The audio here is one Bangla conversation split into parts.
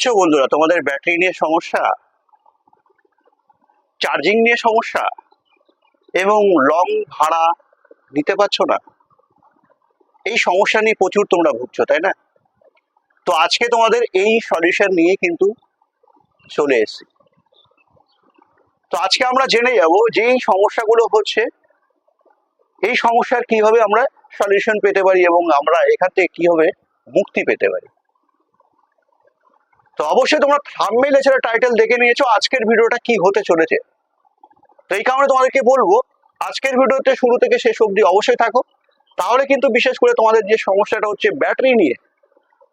ভাবছ বন্ধুরা, তোমাদের ব্যাটারি নিয়ে সমস্যা চার্জিং নিয়ে সমস্যা, এবং লং ভাড়া দিতে পারছ না, এই সমস্যা নিয়ে প্রচুর তোমরা ভুগছো, তাই না? তো আজকে তোমাদের এই সলিউশন নিয়ে কিন্তু চলে এসেছি। তো আজকে আমরা জেনে যাব যে এই সমস্যাগুলো হচ্ছে, এই সমস্যার কীভাবে আমরা সলিউশন পেতে পারি এবং আমরা এখান থেকে কীভাবে মুক্তি পেতে পারি। তো অবশ্যই তোমরা থাম্বনেল এছাড়া টাইটেল দেখে নিয়েছো আজকের ভিডিওটা কি হতে চলেছে। তো এই কারণে তোমাদেরকে বলব, আজকের ভিডিওতে শুরু থেকে শেষ অবধি অবশ্যই থাকো। তাহলে কিন্তু বিশেষ করে তোমাদের যে সমস্যাটা হচ্ছে ব্যাটারি নিয়ে,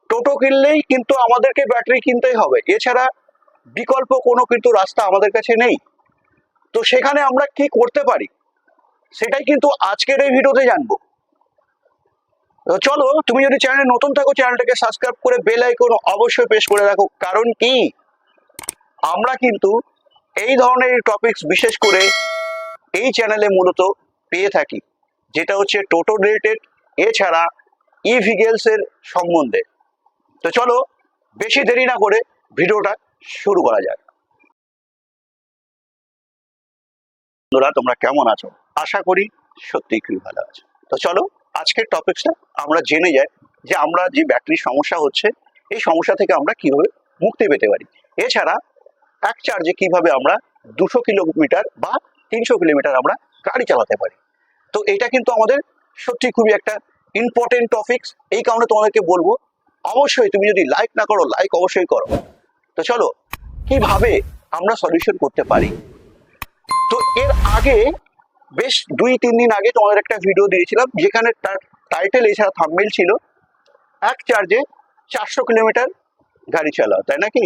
টোটো কিনলেই কিন্তু আমাদেরকে ব্যাটারি কিনতেই হবে। এছাড়া বিকল্প কোনো কিন্তু রাস্তা আমাদের কাছে নেই। তো সেখানে আমরা কি করতে পারি, সেটাই কিন্তু আজকের এই ভিডিওতে জানব। চলো, তুমি যদি চ্যানেলে নতুন থাকো চ্যানেলটাকে সাবস্ক্রাইব করে বেল আইকন অবশ্যই প্রেস করে রাখো। কারণ কি? আমরা কিন্তু এই ধরনের টপিকস বিশেষ করে এই চ্যানেলে মূলত পেয়ে থাকি, যেটা হচ্ছে টোটো রিলেটেড এছাড়া ই সম্বন্ধে। তো চলো, বেশি দেরি না করে ভিডিওটা শুরু করা যাক। বন্ধুরা, তোমরা কেমন আছো? আশা করি সত্যিই খুবই ভালো আছো। তো চলো আজকের টপিকসটা আমরা জেনে যাই যে আমরা যে ব্যাটারির সমস্যা হচ্ছে, এই সমস্যা থেকে আমরা কীভাবে মুক্তি পেতে পারি। এছাড়া এক চার্জে কীভাবে আমরা দুশো কিলোমিটার বা তিনশো কিলোমিটার আমরা গাড়ি চালাতে পারি। তো এটা কিন্তু আমাদের সত্যি খুবই একটা ইম্পর্টেন্ট টপিকস এই কারণে তোমাদেরকে বলব, অবশ্যই তুমি যদি লাইক না করো লাইক অবশ্যই করো। তো চলো, কীভাবে আমরা সলিউশন করতে পারি? তো এর আগে বেশ দুই, তিন দিন আগে তোমাদের একটা ভিডিও দিয়েছিলাম, যেখানে তার টাইটেল এছাড়া থাম্বনেল ছিল, এক চার্জে চারশো কিলোমিটার গাড়ি চালাও, তাই নাকি?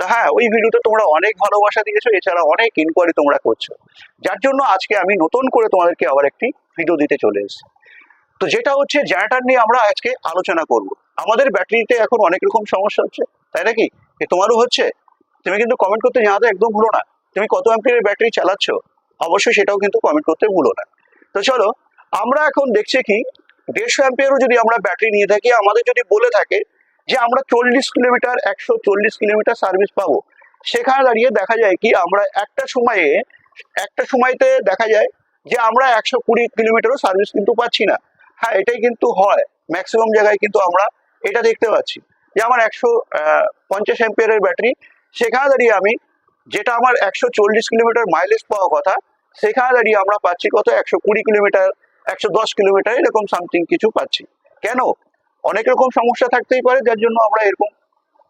তা হ্যাঁ ওই ভিডিওতে তোমরা অনেক ভালোবাসা দিয়েছ, এছাড়া অনেক ইনকোয়ারি তোমরা করছ। যার জন্য আজকে আমি নতুন করে তোমাদেরকে আবার একটি ভিডিও দিতে চলে এসেছি। তো যেটা হচ্ছে জেনারেটার নিয়ে আমরা আজকে আলোচনা করব। আমাদের ব্যাটারিতে এখন অনেক রকম সমস্যা হচ্ছে, তাই নাকি? তোমারও হচ্ছে? তুমি কিন্তু কমেন্ট করতে জানাতে একদম ভুলো না। তুমি কত অ্যাম্পিয়ারের ব্যাটারি চালাচ্ছ? অবশ্যই সেটাও কিন্তু কমেন্ট করতে ভুলো না। তো চলো, আমরা এখন দেখছি কি, দেড়শো অ্যাম্পিয়ারও যদি আমরা ব্যাটারি নিয়ে থাকি, আমাদের যদি বলে থাকে যে আমরা চল্লিশ কিলোমিটার, একশো চল্লিশ কিলোমিটার সার্ভিস পাবো, সেখানে দাঁড়িয়ে দেখা যায় কি, আমরা একটা সময়ে, একটা সময়তে দেখা যায় যে আমরা একশো কুড়ি কিলোমিটারও সার্ভিস কিন্তু পাচ্ছি না। হ্যাঁ এটাই কিন্তু হয়। ম্যাক্সিমাম জায়গায় কিন্তু আমরা এটা দেখতে পাচ্ছি। যে আমার একশো পঞ্চাশ অ্যাম্পিয়ারের ব্যাটারি সেখানে দাঁড়িয়ে আমি যেটা আমার একশো চল্লিশ কিলোমিটার মাইলেজ পাওয়া কথা সেখানে দাঁড়িয়ে আমরা পাচ্ছি কত? একশো কুড়ি কিলোমিটার, একশো দশ কিলোমিটার এরকম সামথিং কিছু পাচ্ছি। কেন? অনেক রকম সমস্যা থাকতেই পারে, যার জন্য আমরা এরকম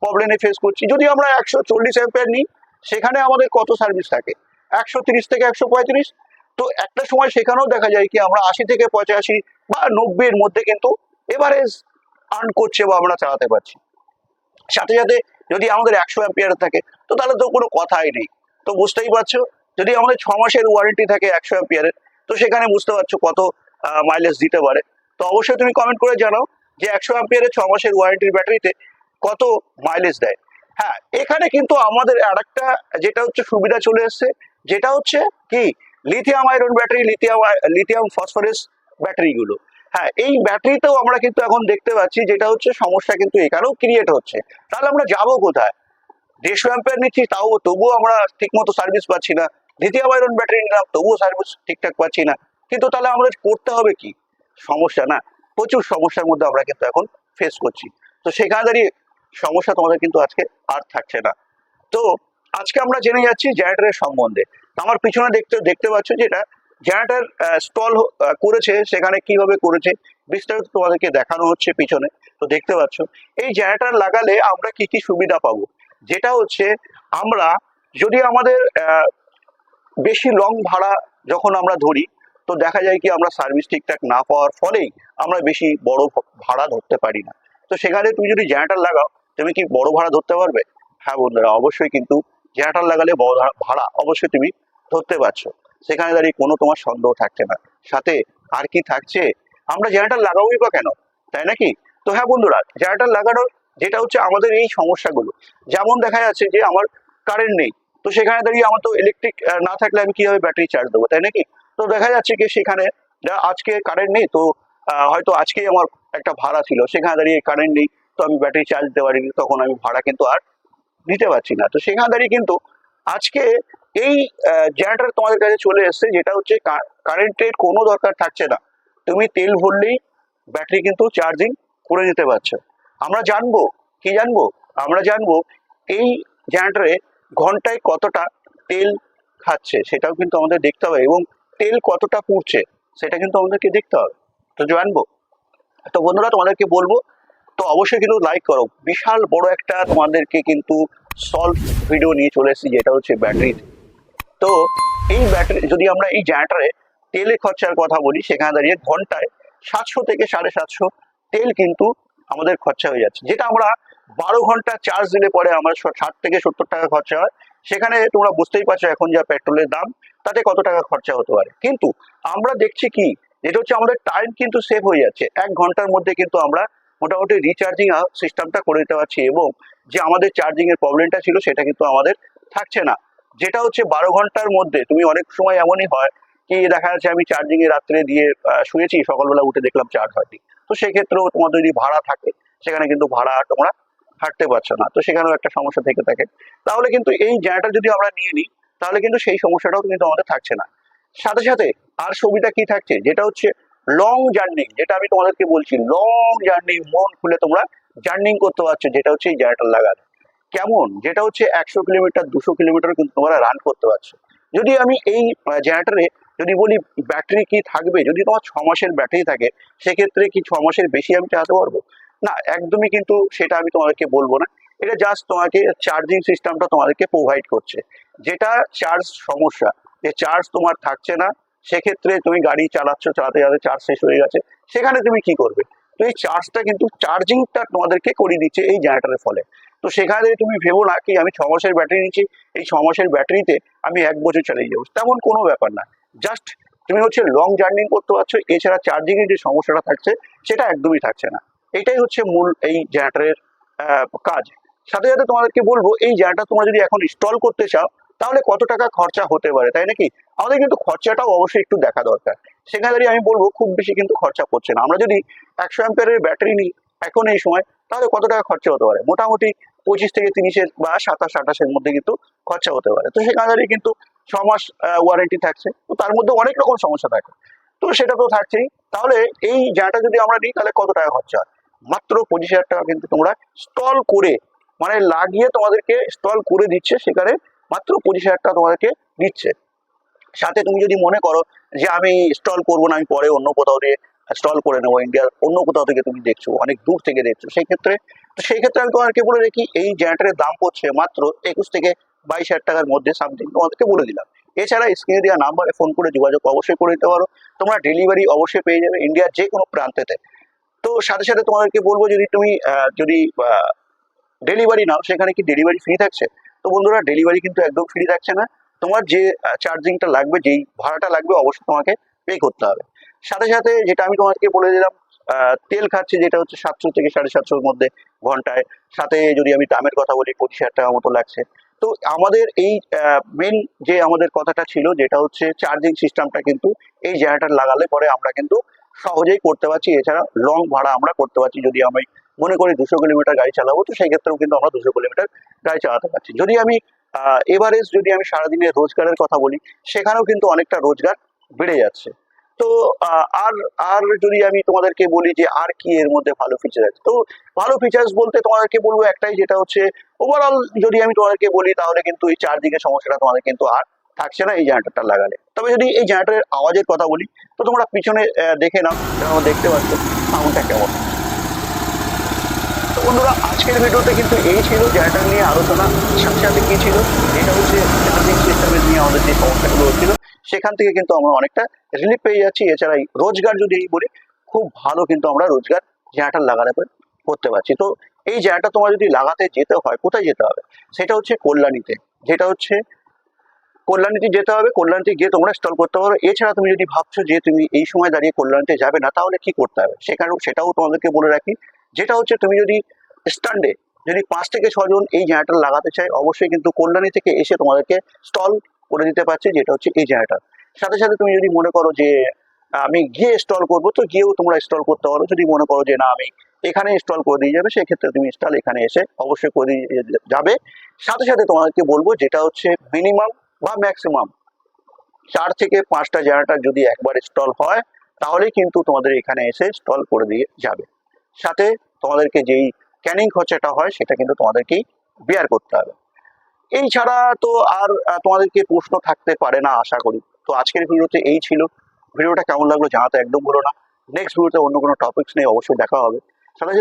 প্রবলেমে ফেস করছি। যদি আমরা একশো চল্লিশ অ্যাম্পিয়ার নিই, সেখানে আমাদের কত সার্ভিস থাকে? একশো তিরিশ থেকে একশো পঁয়ত্রিশ? তো একটা সময় সেখানেও দেখা যায় কি, আমরা আশি থেকে পঁচাশি বা নব্বইয়ের মধ্যে কিন্তু এভারেজ আর্ন করছে বা আমরা চালাতে পারছি। সাথে সাথে যদি আমাদের একশো অ্যাম্পিয়ার থাকে, তো তাহলে তো কোনো কথাই নেই। তো বুঝতেই পারছ? যদি আমাদের ছ মাসের ওয়ারেন্টি থাকে একশো অ্যাম্পিয়ারের তো সেখানে বুঝতে পারছ কত মাইলেজ দিতে পারে। তো অবশ্যই তুমি কমেন্ট করে জানাও যে একশো অ্যাম্পিয়ারের ছ মাসের ওয়ারেন্টির ব্যাটারিতে কত মাইলেজ দেয়। হ্যাঁ এখানে কিন্তু আমাদের আরেকটা যেটা হচ্ছে সুবিধা চলে এসছে, যেটা হচ্ছে কি lithium iron battery lithium lithium phosphorus ব্যাটারিগুলো হ্যাঁ এই ব্যাটারিতেও আমরা কিন্তু এখন দেখতে পাচ্ছি যেটা হচ্ছে সমস্যা কিন্তু এখানেও ক্রিয়েট হচ্ছে। তাহলে আমরা যাব কোথায়? দেড়শো অ্যাম্পিয়ার নিচ্ছি, তাও তবুও আমরা ঠিক মতো সার্ভিস পাচ্ছি না। লিথিয়াম আয়রন ব্যাটারি নিলাম, তবুও সার্ভিস ঠিকঠাক পাচ্ছি না। কিন্তু তাহলে আমাদের করতে হবে কি? সমস্যা না, প্রচুর সমস্যার মধ্যে আমরা কিন্তু এখন ফেস করছি। তো সেখানে দাঁড়িয়ে সমস্যা তোমাদের কিন্তু আজকে আর থাকছে না। তো আজকে আমরা জেনে যাচ্ছি জেনারেটারের সম্বন্ধে। আমার পিছনে দেখতে দেখতে পাচ্ছ যেটা জেনারেটার স্টল করেছে, সেখানে কীভাবে করেছে, বিস্তারিত তোমাদেরকে দেখানো হচ্ছে পিছনে। তো দেখতে পাচ্ছ, এই জেনারেটার লাগালে আমরা কি কি সুবিধা পাবো? যেটা হচ্ছে, আমরা যদি আমাদের বেশি লং ভাড়া যখন আমরা ধরি, তো দেখা যায় কি আমরা সার্ভিস ঠিকঠাক না পাওয়ার ফলেই আমরা বেশি বড় ভাড়া ধরতে পারি না। তো সেখানে তুমি যদি জেনারেটার লাগাও, তুমি কি বড় ভাড়া ধরতে পারবে? হ্যাঁ বন্ধুরা, অবশ্যই কিন্তু জেনারেটার লাগালে বড় ভাড়া অবশ্যই তুমি ধরতে পারছ। সেখানে দাঁড়িয়ে কোনো তোমার সন্দেহ থাকছে না। সাথে আর কি থাকছে? আমরা জেনারেটার লাগাবোই বা কেন? তাই নাকি? তো হ্যাঁ বন্ধুরা জেনারেটার লাগানোর যেটা হচ্ছে আমাদের এই সমস্যাগুলো। যেমন দেখা যাচ্ছে যে আমার কারেন্ট নেই তো সেখানে দাঁড়িয়ে আমার তো ইলেকট্রিক না থাকলে আমি কীভাবে ব্যাটারি চার্জ দেবো, তাই নাকি? তো দেখা যাচ্ছে কি সেখানে আজকে কারেন্ট নেই, তো হয়তো আজকেই আমার একটা ভাড়া ছিল, সেখানে দাঁড়িয়ে কারেন্ট নেই, তো আমি ব্যাটারি চার্জ দিতে পারিনি, তখন আমি ভাড়া কিন্তু আর দিতে পারছি না। তো সেখানে দাঁড়িয়ে কিন্তু আজকে এই জেনারেটর তোমাদের কাছে চলে এসেছে, যেটা হচ্ছে কারেন্টের কোনো দরকার থাকছে না। তুমি তেল ভরলেই ব্যাটারি কিন্তু চার্জিং করে নিতে পারছ। আমরা জানব, কি জানব? আমরা জানব এই জেনারেটরে ঘন্টায় কতটা তেল খাচ্ছে সেটাও কিন্তু আমাদের দেখতে হবে এবং তেল কতটা পুড়ছে সেটা কিন্তু আমাদেরকে দেখতে হবে। তো জানব? তো বন্ধুরা, তোমাদেরকে বলব, তো অবশ্যই কিন্তু লাইক করো। বিশাল বড় একটা তোমাদেরকে কিন্তু সলভ ভিডিও নিয়ে চলে এসেছি, যেটা হচ্ছে ব্যাটারি তো। এই ব্যাটারি যদি আমরা এই জেনারেটারে তেলে খরচার কথা বলি, সেখানে দাঁড়িয়ে ঘন্টায় সাতশো থেকে সাড়ে সাতশো তেল কিন্তু আমাদের খরচা হয়ে যাচ্ছে। যেটা আমরা বারো ঘণ্টা চার্জ দিলে পরে আমার ষাট থেকে সত্তর টাকা খরচা হয়। সেখানে তোমরা বুঝতেই পারছ এখন যা পেট্রোলের দাম, তাতে কত টাকা খরচা হতে পারে। কিন্তু আমরা দেখছি কি যেটা হচ্ছে আমাদের টাইম কিন্তু সেভ হয়ে যাচ্ছে। এক ঘণ্টার মধ্যে কিন্তু আমরা মোটামুটি রিচার্জিং সিস্টেমটা করে দিতে পারছি এবং যে আমাদের চার্জিং এর প্রবলেমটা ছিল, সেটা কিন্তু আমাদের থাকছে না। যেটা হচ্ছে বারো ঘণ্টার মধ্যে, তুমি অনেক সময় এমনই হয় কি, দেখা যাচ্ছে আমি চার্জিং এ রাত্রে দিয়ে শুয়েছি, সকালবেলা উঠে দেখলাম চার্জ হয়নি। তো সেক্ষেত্রেও তোমাদের যদি ভাড়া থাকে, সেখানে কিন্তু ভাড়া তোমরা হাঁটতে পারছ না। তো সেখানেও একটা সমস্যা থেকে থাকে। তাহলে কিন্তু এই জায়গাটা যদি আমরা নিয়ে নিই, তাহলে কিন্তু সেই সমস্যাটাও কিন্তু আমাদের থাকছে না। সাথে সাথে আর সুবিধা কি থাকছে? যেটা হচ্ছে লং জার্নি যেটা আমি তোমাদেরকে বলছি লং জার্নি মন খুলে তোমরা জার্নিং করতে পারছ, যেটা হচ্ছে এই জায়গাটা লাগানো। কেমন? যেটা হচ্ছে একশো কিলোমিটার, দুশো কিলোমিটার কিন্তু তোমরা রান করতে পারছ। যদি আমি এই জেনারেটারে যদি বলি ব্যাটারি কি থাকবে? যদি তোমার ছ মাসের ব্যাটারি থাকে, সেক্ষেত্রে কি ছ মাসের বেশি আমি চালাতে পারব? না, একদমই কিন্তু সেটা আমি তোমাদেরকে বলব না। এটা জাস্ট তোমাকে চার্জিং সিস্টেমটা তোমাদেরকে প্রোভাইড করছে। যেটা চার্জ সমস্যা, যে চার্জ তোমার থাকছে না, সেক্ষেত্রে তুমি গাড়ি চালাচ্ছ, চালাতে চালাতে চার্জ শেষ হয়ে গেছে, সেখানে তুমি কি করবে? তো এই চার্জটা কিন্তু চার্জিংটা তোমাদেরকে করিয়ে দিচ্ছে এই জেনারেটারের ফলে। তো সেখানে তুমি ভেবো না কি আমি ছ মাসের ব্যাটারি নিচ্ছি, এই ছ মাসের ব্যাটারিতে আমি এক বছর চালিয়ে যাব। তেমন কোনো ব্যাপার না। জাস্ট তুমি হচ্ছে লং জার্নি করতে পারছ, এছাড়া চার্জিংয়ের যে সমস্যাটা থাকছে, সেটা একদমই থাকছে না। এটাই হচ্ছে মূল এই জেনারেটারের কাজ। সাথে সাথে তোমাদেরকে বলব, এই জেনারেটার তোমরা যদি এখন ইনস্টল করতে চাও, তাহলে কত টাকা খরচা হতে পারে, তাই নাকি? আমাদের কিন্তু খরচাটাও অবশ্যই একটু দেখা দরকার। সেখানে দাঁড়িয়ে আমি বলব, খুব বেশি কিন্তু খরচা পড়ছে না। আমরা যদি একশো অ্যাম্পিয়ারের ব্যাটারি নিই এখন এই সময়, তাহলে কত টাকা খরচা হতে পারে? মোটামুটি পঁচিশ থেকে তিরিশের বা সাতাশ আঠাশের মধ্যে কিন্তু খরচা হতে পারে। তো সেখানে দাঁড়িয়ে কিন্তু ছ মাস ওয়ারেন্টি থাকছে। তো তার মধ্যে অনেক রকম সমস্যা থাকে। তো সেটা তো থাকছেই। তাহলে এই জায়গাটা যদি আমরা নিই, তাহলে কত টাকা খরচা হয়? মাত্র পঁচিশ হাজার টাকা কিন্তু তোমরা স্টল করে মানে লাগিয়ে তোমাদেরকে স্টল করে দিচ্ছে, সেখানে মাত্র পঁচিশ হাজার টাকা তোমাদেরকে দিচ্ছে। সাথে তুমি যদি মনে করো যে আমি স্টল করব না, আমি পরে অন্য কোথাও দিয়ে স্টল করে নেব ইন্ডিয়ার অন্য কোথাও থেকে তুমি দেখছ, অনেক দূর থেকে দেখছ, সেই ক্ষেত্রে, তো সেই ক্ষেত্রে আমি তোমাদেরকে বলে রাখি, এই জেনারেটারের দাম পড়ছে মাত্র একুশ থেকে বাইশ হাজার টাকার মধ্যে সামথিং তোমাদেরকে বলে দিলাম। এছাড়া স্ক্রিনে দেওয়া নাম্বারে ফোন করে যোগাযোগ অবশ্যই করে দিতে পারো। তোমরা ডেলিভারি অবশ্যই পেয়ে যাবে ইন্ডিয়ার যে কোনো প্রান্তেতে। সাথে সাথে তোমাদেরকে বলব যদি তুমি যদি ডেলিভারি নাও, সেখানে কি ডেলিভারি ফ্রি থাকছে? তো বন্ধুরা ডেলিভারি কিন্তু একদম ফ্রি থাকছে না। তোমার যে চার্জিংটা লাগবে, যেই ভাড়াটা লাগবে, অবশ্যই তোমাকে পে করতে হবে। সাথে সাথে যেটা আমি তোমাদেরকে বলে দিলাম তেল খাচ্ছে, যেটা হচ্ছে সাতশো থেকে সাড়ে সাতশোর মধ্যে ঘন্টায়। সাথে যদি আমি দামের কথা বলি, পঁচিশ হাজার টাকার মতো লাগছে। তো আমাদের এই মেন যে আমাদের কথাটা ছিল, যেটা হচ্ছে চার্জিং সিস্টেমটা কিন্তু এই জেনারেটার লাগালে পরে আমরা কিন্তু সহজেই করতে পারছি। এছাড়া লং ভাড়া আমরা করতে পারছি যদি আমি মনে করি দুশো কিলোমিটার গাড়ি চালাবো, তো সেই ক্ষেত্রেও কিন্তু আমরা দুশো কিলোমিটার গাড়ি চালাতে পারছি। যদি আমি এভারেজ যদি আমি সারাদিনের রোজগারের কথা বলি, সেখানেও কিন্তু অনেকটা রোজগার বেড়ে যাচ্ছে। তো আর আর যদি আমি তোমাদেরকে বলি যে আর কি এর মধ্যে ভালো ফিচার আছে, তো ভালো ফিচার্স বলতে তোমাদেরকে বলব একটাই, যেটা হচ্ছে ওভারঅল যদি আমি তোমাদেরকে বলি, তাহলে কিন্তু এই চারদিকে সমস্যাটা তোমাদের কিন্তু আর থাকছে না, এই জেনারেটরটা লাগালে। তবে যদি এই জেনারেটরের আওয়াজের কথা বলি, তো তোমরা পিছনে দেখে নাও তোমরা দেখতে পাচ্ছ সাউন্ডটা কেমন। তো বন্ধুরা, আজকের ভিডিওতে কিন্তু এই ছিল জেনারেটর নিয়ে আলোচনা। সাথে সাথে কি ছিল? এটা হচ্ছে চার্জিং সিস্টেমের নিয়ে আমাদের যে সমস্যাগুলো হচ্ছিল, সেখান থেকে কিন্তু আমরা অনেকটা রিলিফ পেয়ে যাচ্ছি। এছাড়া রোজগার যদি এই বলি, খুব ভালো কিন্তু আমরা রোজগার জেনারেটর লাগালে করতে পারছি। তো এই জায়গাটা তোমার যদি লাগাতে যেতে হয়, কোথায় যেতে হবে? সেটা হচ্ছে কল্যাণীতে। যেটা হচ্ছে কল্যাণীতে যেতে হবে, কল্যাণীতে গিয়ে তোমরা ইনস্টল করতে পারো। এছাড়া তুমি যদি ভাবছ যে তুমি এই সময় দাঁড়িয়ে কল্যাণীতে যাবে না, তাহলে কি করতে হবে? সেখানেও, সেটাও তোমাদেরকে বলে রাখি। যেটা হচ্ছে তুমি যদি স্ট্যান্ডে যদি পাঁচ থেকে ছজন এই জেনারেটর লাগাতে চাই অবশ্যই কিন্তু কল্যাণী থেকে এসে তোমাদেরকে স্টল করে দিতে পারছে, যেটা হচ্ছে এই জেনারেটর সাথে সাথে তুমি যদি মনে করো যে, আমি গিয়ে স্টল করব, তো গিয়েও তোমরা স্টল করতে পারো। যদি মনে করো যে, না, আমি এখানে ইনস্টল করে দিয়ে যাবে, সেক্ষেত্রে তুমি ইনস্টল এখানে এসে অবশ্যই করে দিয়ে যাবে। সাথে সাথে তোমাদেরকে বলব, যেটা হচ্ছে মিনিমাম বা ম্যাক্সিমাম চার থেকে পাঁচটা জেনারেটার যদি একবার ইনস্টল হয়, তাহলে কিন্তু তোমাদের এখানে এসে ইনস্টল করে দিয়ে যাবে। সাথে তোমাদেরকে যেই ক্যানিং খরচাটা হয়, সেটা কিন্তু তোমাদেরকেই বেয়ার করতে হবে। এই ছাড়া তো আর তোমাদেরকে প্রশ্ন থাকতে পারে না, আশা করি। তো আজকের ভিডিওতে এই ছিল। ভিডিওটা কেমন লাগল জানাতে একদম ভুলো না। নেক্সট ভিডিওতে অন্য কোনো টপিকস নিয়ে অবশ্যই দেখা হবে। সাথে